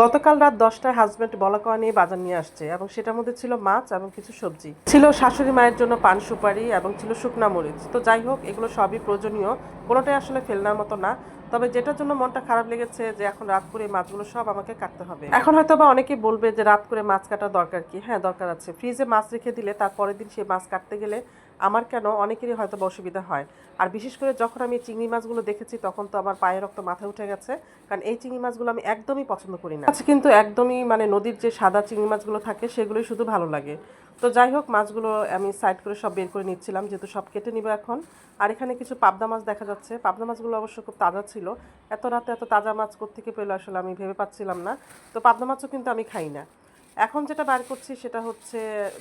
গতকাল রাত দশটায় হাজব্যান্ড বলা কওয়া নিয়ে বাজার নিয়ে আসছে এবং সেটার মধ্যে ছিল মাছ এবং কিছু সবজি। ছিল শাশুড়ি মায়ের জন্য পান সুপারি এবং ছিল শুকনা মরিচ। তো যাই হোক, এগুলো সবই প্রয়োজনীয়। কোনোটাই আসলে ফেলনার মতো না। তবে যেটার জন্য মনটা খারাপ লেগেছে যে এখন রাত করে মাছগুলো সব আমাকে কাটতে হবে। এখন হয়তো বা অনেকেই বলবে যে রাত করে মাছ কাটার দরকার কি? হ্যাঁ দরকার আছে। ফ্রিজে মাছ রেখে দিলে তারপরের দিন সেই মাছ কাটতে গেলে আমার কেন অনেকেরই হয়তো অসুবিধা হয়। আর বিশেষ করে যখন আমি চিংড়ি মাছগুলো দেখেছি, তখন তো আমার পায়ে রক্ত মাথায় উঠে গেছে। কারণ এই চিংড়ি মাছগুলো আমি একদমই পছন্দ করি না। আচ্ছা কিন্তু একদমই মানে নদীর যে সাদা চিংড়ি মাছগুলো থাকে, সেগুলোই শুধু ভালো লাগে। তো যাই হোক, মাছগুলো আমি সাইড করে সব বের করে নিচ্ছিলাম, যেহেতু সব কেটে নিব এখন। আর এখানে কিছু পাবদা মাছ দেখা যাচ্ছে। পাবদা মাছগুলো অবশ্য খুব তাজা ছিল। এত রাতে এত তাজা মাছ কোত্থেকে পেল আসলে আমি ভেবে পাচ্ছিলাম না। তো পাবদা মাছও কিন্তু আমি খাই না। এখন যেটা বার করছি সেটা হচ্ছে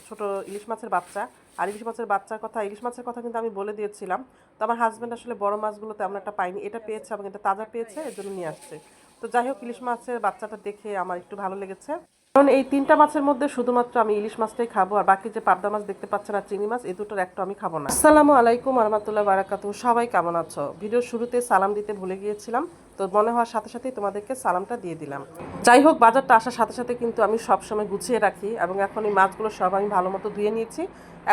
ছোট ইলিশ মাছের বাচ্চা। আর ইলিশ মাছের বাচ্চার কথা, ইলিশ মাছের কথা কিন্তু আমি বলে দিয়েছিলাম। তো আমার হাজব্যান্ড আসলে বড় মাছগুলো তেমন একটা পাইনি এটা পেয়েছে আমাকে এটা তাজা পেয়েছে, এর জন্য নিয়ে আসছে। তো যাই হোক, ইলিশ মাছের বাচ্চাটা দেখে আমার একটু ভালো লেগেছে। কারণ এই তিনটা মাছের মধ্যে শুধুমাত্র আমি ইলিশ মাছটাই খাব, আর বাকি যে পাবদা মাছ দেখতে পাচ্ছেন আর চিংড়ি মাছ, এই দুটোর একটা আমি খাব না। আসসালামু আলাইকুম আরহামতুল্লাহ বারাকাতু। সবাই কেমন আছো? ভিডিওর শুরুতে সালাম দিতে ভুলে গিয়েছিলাম, তো মনে হওয়ার সাথে সাথেই তোমাদেরকে সালামটা দিয়ে দিলাম। যাই হোক, বাজারটা আসার সাথে সাথে কিন্তু আমি সবসময় গুছিয়ে রাখি, এবং এখন এই মাছগুলো সব আমি ভালো মতো ধুয়ে নিয়েছি,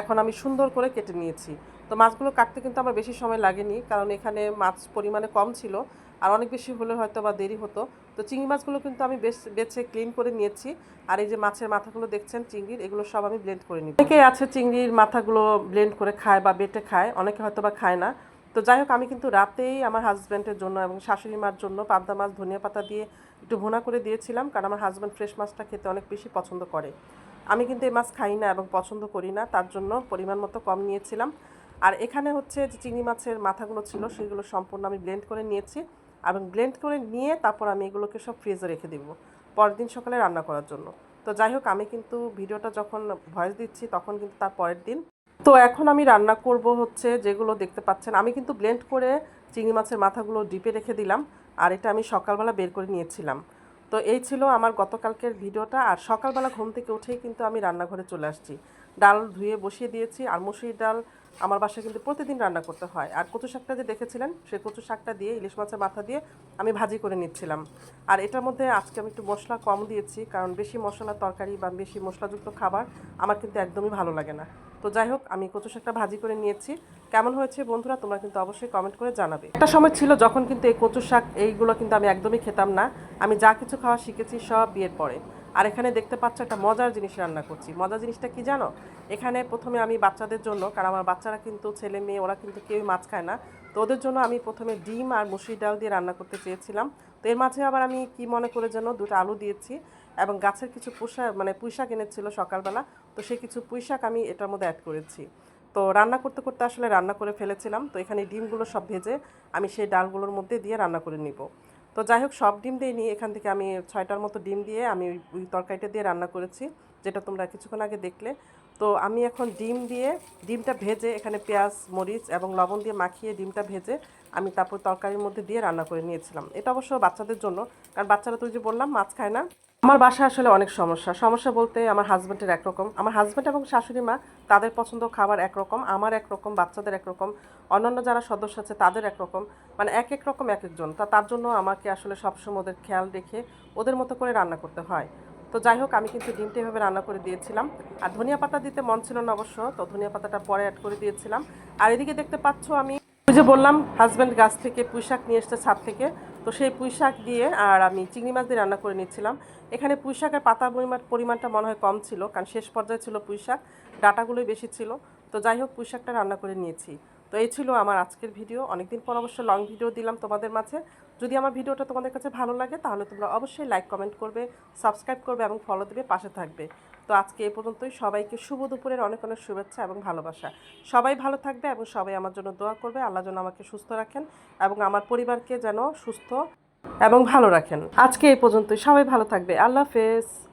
এখন আমি সুন্দর করে কেটে নিয়েছি। তো মাছগুলো কাটতে কিন্তু আমার বেশি সময় লাগেনি, কারণ এখানে মাছ পরিমাণে কম ছিল আর অনেক বেশি হলে হয়তো বা দেরি হতো। তো চিংড়ি মাছগুলো কিন্তু আমি বেশ, বেছে ক্লিন করে নিয়েছি। আর এই যে মাছের মাথাগুলো দেখছেন চিংড়ির, এগুলো সব আমি ব্লেন্ড করে নিই অনেকে আছে চিংড়ির মাথাগুলো ব্লেন্ড করে খায় বা বেটে খায়, অনেকে হয়তো বা খায় না। তো যাই হোক, আমি কিন্তু রাতেই আমার হাজব্যান্ডের জন্য এবং শাশুড়ি মার জন্য পাবদা মাছ, ধনিয়া পাতা দিয়ে একটু ভুনা করে দিয়েছিলাম, কারণ আমার হাজব্যান্ড ফ্রেশ মাছটা খেতে অনেক বেশি পছন্দ করে। আমি কিন্তু এই মাছ খাই না এবং পছন্দ করি না, তার জন্য পরিমাণ মতো কম নিয়েছিলাম। আর এখানে হচ্ছে যে চিংড়ি মাছের মাথাগুলো ছিল, সেগুলো সম্পূর্ণ আমি ব্লেন্ড করে নিয়েছি। এবং ব্লেন্ড করে নিয়ে তারপর আমি এগুলোকে সব ফ্রিজে রেখে দিব। পরের দিন সকালে রান্না করার জন্য। তো যাই হোক, আমি কিন্তু ভিডিওটা যখন ভয়েস দিচ্ছি, তখন কিন্তু তার পরের দিন। তো এখন আমি রান্না করব হচ্ছে যেগুলো দেখতে পাচ্ছেন। আমি কিন্তু ব্লেন্ড করে চিংড়ি মাছের মাথাগুলো ডিপে রেখে দিলাম। আর এটা আমি সকালবেলা বের করে নিয়েছিলাম। তো এই ছিল আমার গতকালকের ভিডিওটা। আর সকালবেলা ঘুম থেকে উঠেই কিন্তু আমি রান্নাঘরে চলে আসছি। ডাল ধুয়ে বসিয়ে দিয়েছি। আর মুসুরির ডাল আমার বাসায় কিন্তু প্রতিদিন রান্না করতে হয়। আর কচু শাকটা যে দেখেছিলেন সেই কচু শাকটা দিয়ে, ইলিশ মাছের মাথা দিয়ে আমি ভাজি করে নিচ্ছিলাম। আর এটার মধ্যে আজকে আমি একটু মশলা কম দিয়েছি, কারণ বেশি মশলা তরকারি বা বেশি মশলাযুক্ত খাবার আমার কিন্তু একদমই ভালো লাগে না। তো যাই হোক, আমি কচু শাকটা ভাজি করে নিয়েছি। কেমন হয়েছে বন্ধুরা, তোমরা কিন্তু অবশ্যই কমেন্ট করে জানাবে। একটা সময় ছিল যখন কিন্তু এই কচু শাক, এইগুলো কিন্তু আমি একদমই খেতাম না। আমি যা কিছু খাওয়া শিখেছি সব বিয়ের পরে। আর এখানে দেখতে পাচ্ছ একটা মজার জিনিস রান্না করছি। মজার জিনিসটা কি জানো? এখানে প্রথমে আমি বাচ্চাদের জন্য, কারণ আমার বাচ্চারা কিন্তু, ছেলে মেয়ে, ওরা কিন্তু কেউই মাছ খায় না। তো ওদের জন্য আমি প্রথমে ডিম আর মুসুরি ডাল দিয়ে রান্না করতে চেয়েছিলাম। তো এর মাঝে আবার আমি কি মনে করে যেন দুটো আলু দিয়েছি এবং গাছের কিছু পুষা মানে পুঁইশাক এনেছিল সকালবেলা। তো সেই কিছু পুঁইশাক আমি এটার মধ্যে অ্যাড করেছি। তো রান্না করতে করতে আসলে রান্না করে ফেলেছিলাম। তো এখানে ডিমগুলো সব ভেজে আমি সেই ডালগুলোর মধ্যে দিয়ে রান্না করে নিব। তো যাই হোক সব ডিম দিয়ে নিয়ে এখান থেকে আমি ছয়টার মতো ডিম দিয়ে আমি ওই তরকারিটা দিয়ে রান্না করেছি, যেটা তোমরা কিছুক্ষণ আগে দেখলে। তো আমি এখন ডিম দিয়ে, ডিমটা ভেজে এখানে পেঁয়াজ, মরিচ এবং লবণ দিয়ে মাখিয়ে ডিমটা ভেজে আমি তারপর তরকারির মধ্যে দিয়ে রান্না করে নিয়েছিলাম। এটা অবশ্য বাচ্চাদের জন্য, কারণ বাচ্চারা তুই যে বললাম, মাছ খায় না। আমার বাসায় আসলে অনেক সমস্যা। সমস্যা বলতে আমার হাজব্যান্ডের একরকম। আমার হাজব্যান্ড এবং শাশুড়ি মা, তাদের পছন্দ খাবার একরকম, আমার একরকম, বাচ্চাদের একরকম, অন্যান্য যারা সদস্য আছে তাদের একরকম মানে এক এক রকম, এক একজন। তা তার জন্য আমাকে আসলে সবসময় ওদের খেয়াল রেখে ওদের মতো করে রান্না করতে হয়। তো যাই হোক, আমি কিন্তু ডিমটা এভাবে রান্না করে দিয়েছিলাম। আর ধনিয়া পাতা দিতে মন ছিল না অবশ্য, তো ধনিয়া পাতাটা পরে অ্যাড করে দিয়েছিলাম। আর এদিকে দেখতে পাচ্ছ আমি যে বললাম হাজব্যান্ড গাছ থেকে পুঁইশাক নিয়ে এসছে ছাদ থেকে। তো সেই পুঁইশাক দিয়ে আর আমি চিংড়ি মাছ দিয়ে রান্না করে নিচ্ছিলাম। এখানে পুঁই শাকের পাতা পরিমাণ পরিমাণটা মনে হয় কম ছিল, কারণ শেষ পর্যায়ে ছিল পুঁইশাক ডাটাগুলোই বেশি ছিল। তো যাই হোক পুঁইশাকটা রান্না করে নিয়েছি। তো এই ছিল আমার আজকের ভিডিও। অনেকদিন পর অবশ্য লং ভিডিও দিলাম তোমাদের মাঝে। যদি আমার ভিডিওটা তোমাদের কাছে ভালো লাগে, তাহলে তোমরা অবশ্যই লাইক কমেন্ট করবে সাবস্ক্রাইব করবে এবং ফলো দেবে, পাশে থাকবে। তো আজকে এ পর্যন্তই। সবাইকে শুভ দুপুরের অনেক অনেক শুভেচ্ছা এবং ভালোবাসা। সবাই ভালো থাকবে এবং সবাই আমার জন্য দোয়া করবে। আল্লাহ যেন আমাকে সুস্থ রাখেন এবং আমার পরিবারকে যেন সুস্থ এবং ভালো রাখেন। আজকে এই পর্যন্তই। সবাই ভালো থাকবে। আল্লাহ হাফেজ।